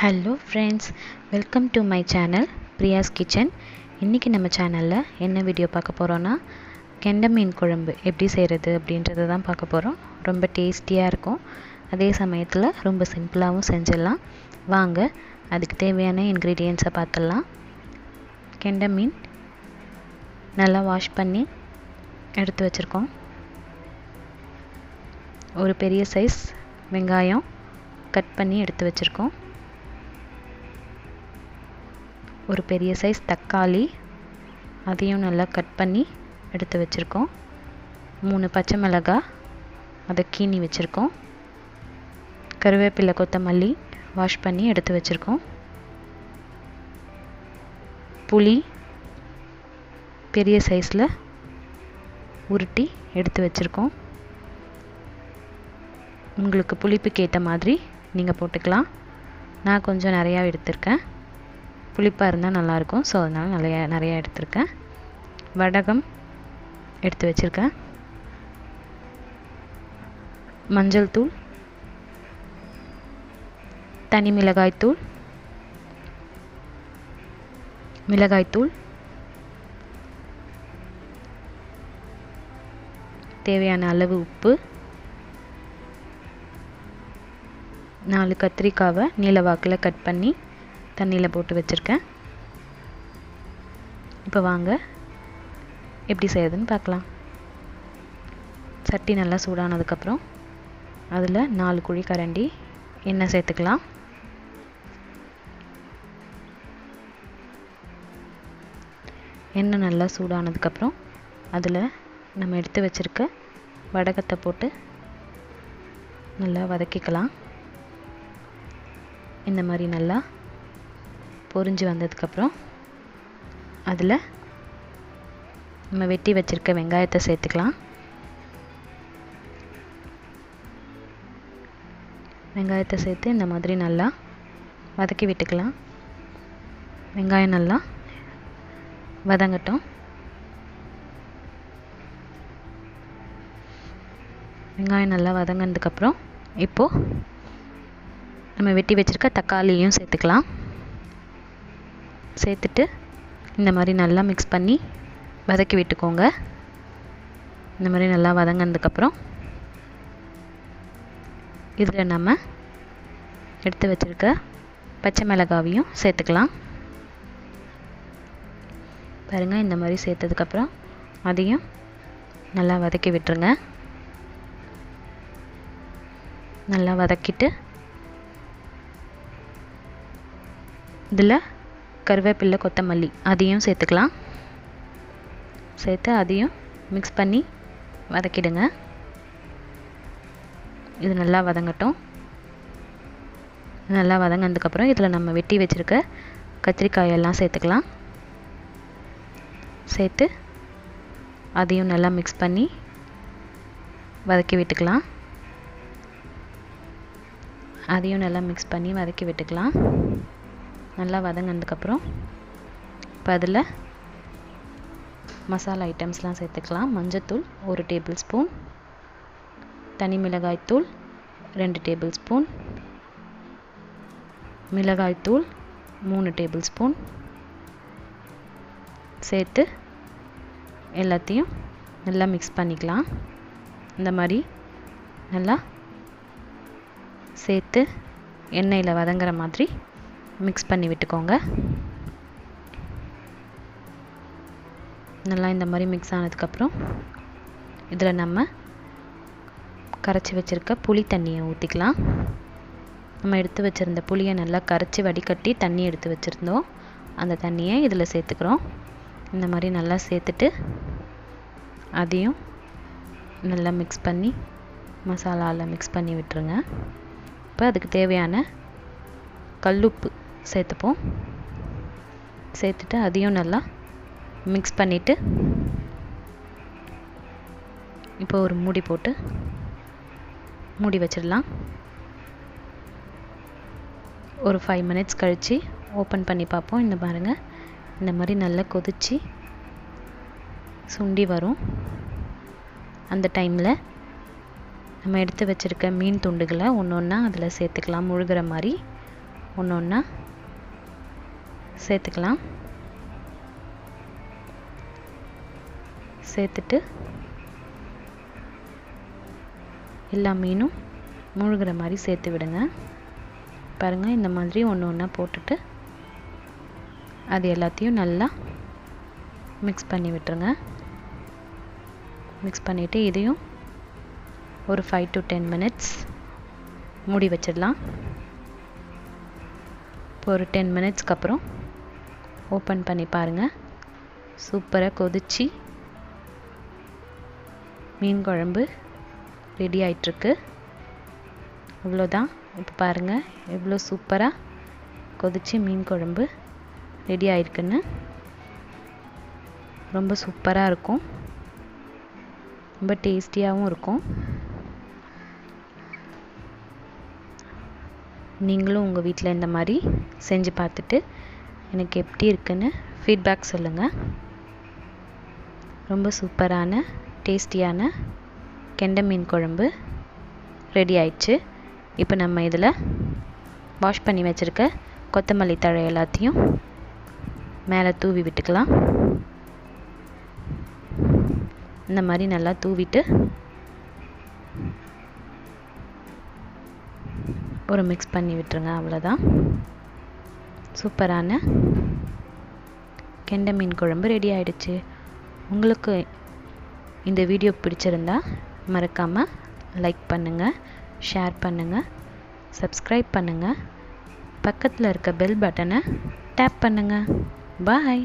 Hello friends welcome to my channel Priya's kitchen இன்றைக்கி நம்ம சேனலில் என்ன வீடியோ பார்க்க போகிறோன்னா கெண்டை மீன் குழம்பு எப்படி செய்கிறது அப்படின்றத தான் பார்க்க போகிறோம் ரொம்ப டேஸ்டியாக இருக்கும். அதே சமயத்தில் ரொம்ப சிம்பிளாகவும் செஞ்சிடலாம். வாங்க அதுக்கு தேவையான இன்க்ரீடியன்ஸை பார்த்துடலாம். கெண்டை மீன் நல்லா வாஷ் பண்ணி எடுத்து வச்சுருக்கோம். ஒரு பெரிய சைஸ் வெங்காயம் கட் பண்ணி எடுத்து வச்சுருக்கோம். ஒரு பெரிய சைஸ் தக்காளி அதையும் நல்லா கட் பண்ணி எடுத்து வச்சுருக்கோம். மூணு பச்சை மிளகாய் அதை கீனி வச்சுருக்கோம். கருவேப்பிலை கொத்தமல்லி வாஷ் பண்ணி எடுத்து வச்சுருக்கோம். புளி பெரிய சைஸில் உருட்டி எடுத்து வச்சுருக்கோம். உங்களுக்கு புளிப்புக்கு ஏற்ற மாதிரி நீங்கள் போட்டுக்கலாம். நான் கொஞ்சம் நிறையா எடுத்திருக்கேன். புளிப்பாக இருந்தால் நல்லாயிருக்கும். ஸோ அதனால் நிறையா நிறையா எடுத்திருக்கேன். வடகம் எடுத்து வச்சுருக்கேன். மஞ்சள் தூள். தனி மிளகாய்த்தூள் மிளகாய்த்தூள் தேவையான அளவு உப்பு. நாலு கத்திரிக்காவை நீல வாக்கில் கட் பண்ணி தண்ணியில் போட்டு வச்சுருக்கேன். இப்போ வாங்க. எப்படி செய்யறதுன்னு பார்க்கலாம். சட்டி நல்லா சூடானதுக்கப்புறம் அதில் நாலு குழி கரண்டி எண்ணெய் சேர்த்துக்கலாம். எண்ணெய் நல்லா சூடானதுக்கப்புறம் அதில் நம்ம எடுத்து வச்சுருக்க வடகத்தை போட்டு நல்லா வதக்கிக்கலாம். இந்த மாதிரி நல்லா பொறிஞ்சு வந்ததுக்கப்புறம் அதில் நம்ம வெட்டி வச்சுருக்க வெங்காயத்தை சேர்த்துக்கலாம். வெங்காயத்தை சேர்த்து இந்த மாதிரி நல்லா வதக்கி விட்டுக்கலாம். வெங்காயம் நல்லா வதங்கட்டும். வெங்காயம் நல்லா வதங்கினதுக்கப்புறம் இப்போது நம்ம வெட்டி வச்சுருக்க தக்காளியும் சேர்த்துக்கலாம். சேர்த்துட்டு இந்த மாதிரி நல்லா மிக்ஸ் பண்ணி வதக்கி விட்டுக்கோங்க. இந்த மாதிரி நல்லா வதங்கினதுக்கப்புறம் இதில் நம்ம எடுத்து வச்சுருக்க பச்சை மிளகாவையும் சேர்த்துக்கலாம். பாருங்கள் இந்த மாதிரி சேர்த்ததுக்கப்புறம் அதையும் நல்லா வதக்கி விட்டுருங்க. நல்லா வதக்கிட்டு இதில் கருவேப்பில்லை கொத்தமல்லி அதையும் சேர்த்துக்கலாம். சேர்த்து அதையும் மிக்ஸ் பண்ணி வதக்கிடுங்க. இது நல்லா வதங்கட்டும். நல்லா வதங்கினதுக்கப்புறம் இதில் நம்ம வெட்டி வச்சுருக்க கத்திரிக்காயெல்லாம் சேர்த்துக்கலாம். சேர்த்து அதையும் நல்லா மிக்ஸ் பண்ணி வதக்கி விட்டுக்கலாம். அதையும் நல்லா மிக்ஸ் பண்ணி வதக்கி விட்டுக்கலாம். நல்லா வதங்கினதுக்கப்புறம் இப்போ அதில் மசாலா ஐட்டம்ஸ்லாம் சேர்த்துக்கலாம். மஞ்சத்தூள் ஒரு டேபிள் ஸ்பூன். தனி மிளகாய்த்தூள் ரெண்டு டேபிள் ஸ்பூன். மிளகாய்த்தூள் மூணு டேபிள் ஸ்பூன். சேர்த்து எல்லாத்தையும் நல்லா மிக்ஸ் பண்ணிக்கலாம். இந்த மாதிரி நல்லா சேர்த்து எண்ணெயில் வதங்குற மாதிரி மிக்ஸ் பண்ணி விட்டுக்கோங்க. நல்லா இந்த மாதிரி மிக்ஸ் ஆனதுக்கப்புறம் இதில் நம்ம கரைச்சி வச்சுருக்க புளி தண்ணியை ஊற்றிக்கலாம் நம்ம எடுத்து வச்சுருந்த புளியை நல்லா கரைச்சி வடிகட்டி தண்ணி எடுத்து வச்சுருந்தோம். அந்த தண்ணியை இதில் சேர்த்துக்கிறோம். இந்த மாதிரி நல்லா சேர்த்துட்டு அதையும் நல்லா மிக்ஸ் பண்ணி மசாலாவில் மிக்ஸ் பண்ணி விட்டுருங்க. இப்போ அதுக்கு தேவையான கல்லுப்பு சேர்த்துப்போம். சேர்த்துட்டு அதையும் நல்லா மிக்ஸ் பண்ணிவிட்டு இப்போ ஒரு மூடி போட்டு மூடி வச்சிடலாம். ஒரு ஃபைவ் மினிட்ஸ் கழித்து ஓப்பன் பண்ணி பார்ப்போம். இந்த பாருங்கள் இந்த மாதிரி நல்லா கொதித்து சுண்டி வரும். அந்த டைமில் நம்ம எடுத்து வச்சுருக்க மீன் துண்டுகளை ஒன்று ஒன்றா அதில் சேர்த்துக்கலாம். முழுகிற மாதிரி ஒன்று ஒன்றா சேர்த்துக்கலாம். சேர்த்துட்டு எல்லா மீனும் மூழ்கிற மாதிரி சேர்த்து விடுங்க. பாருங்கள் இந்த மாதிரி ஒன்று ஒன்றா போட்டுட்டு அது எல்லாத்தையும் நல்லா மிக்ஸ் பண்ணி விட்டுருங்க. மிக்ஸ் பண்ணிவிட்டு இதையும் ஒரு ஃபைவ் டு டென் மினிட்ஸ் மூடி வச்சிடலாம். இப்போ ஒரு டென் மினிட்ஸ்க்கு அப்புறம் ஓப்பன் பண்ணி பாருங்கள் சூப்பராக கொதிச்சு மீன் குழம்பு ரெடி ஆயிட்டிருக்கு. இவ்வளோதான். இப்போ பாருங்கள் எவ்வளோ சூப்பராக கொதிச்சு மீன் குழம்பு ரெடி ஆயிருக்குன்னு. ரொம்ப சூப்பராக இருக்கும். ரொம்ப டேஸ்டியாகவும் இருக்கும். நீங்களும் உங்கள் வீட்டில் இந்த மாதிரி செஞ்சு பார்த்துட்டு எனக்கு எப்படி இருக்குன்னு ஃபீட்பேக் சொல்லுங்கள் ரொம்ப சூப்பரான டேஸ்டியான கெண்டை மீன் குழம்பு ரெடி ஆயிடுச்சு. இப்போ நம்ம இதில் வாஷ் பண்ணி வச்சுருக்க கொத்தமல்லி தழை எல்லாத்தையும் மேலே தூவி விட்டுக்கலாம். இந்த மாதிரி நல்லா தூவிட்டு ஒரு மிக்ஸ் பண்ணி விட்டுருங்க அவ்வளோதான் சூப்பரான கெண்டை மீன் குழம்பு ரெடி ஆயிடுச்சு. உங்களுக்கு இந்த வீடியோ பிடிச்சிருந்தா மறக்காமல் லைக் பண்ணுங்கள் ஷேர் பண்ணுங்கள் சப்ஸ்கிரைப் பண்ணுங்கள் பக்கத்தில் இருக்க பெல் பட்டனை டேப் பண்ணுங்கள் பாய்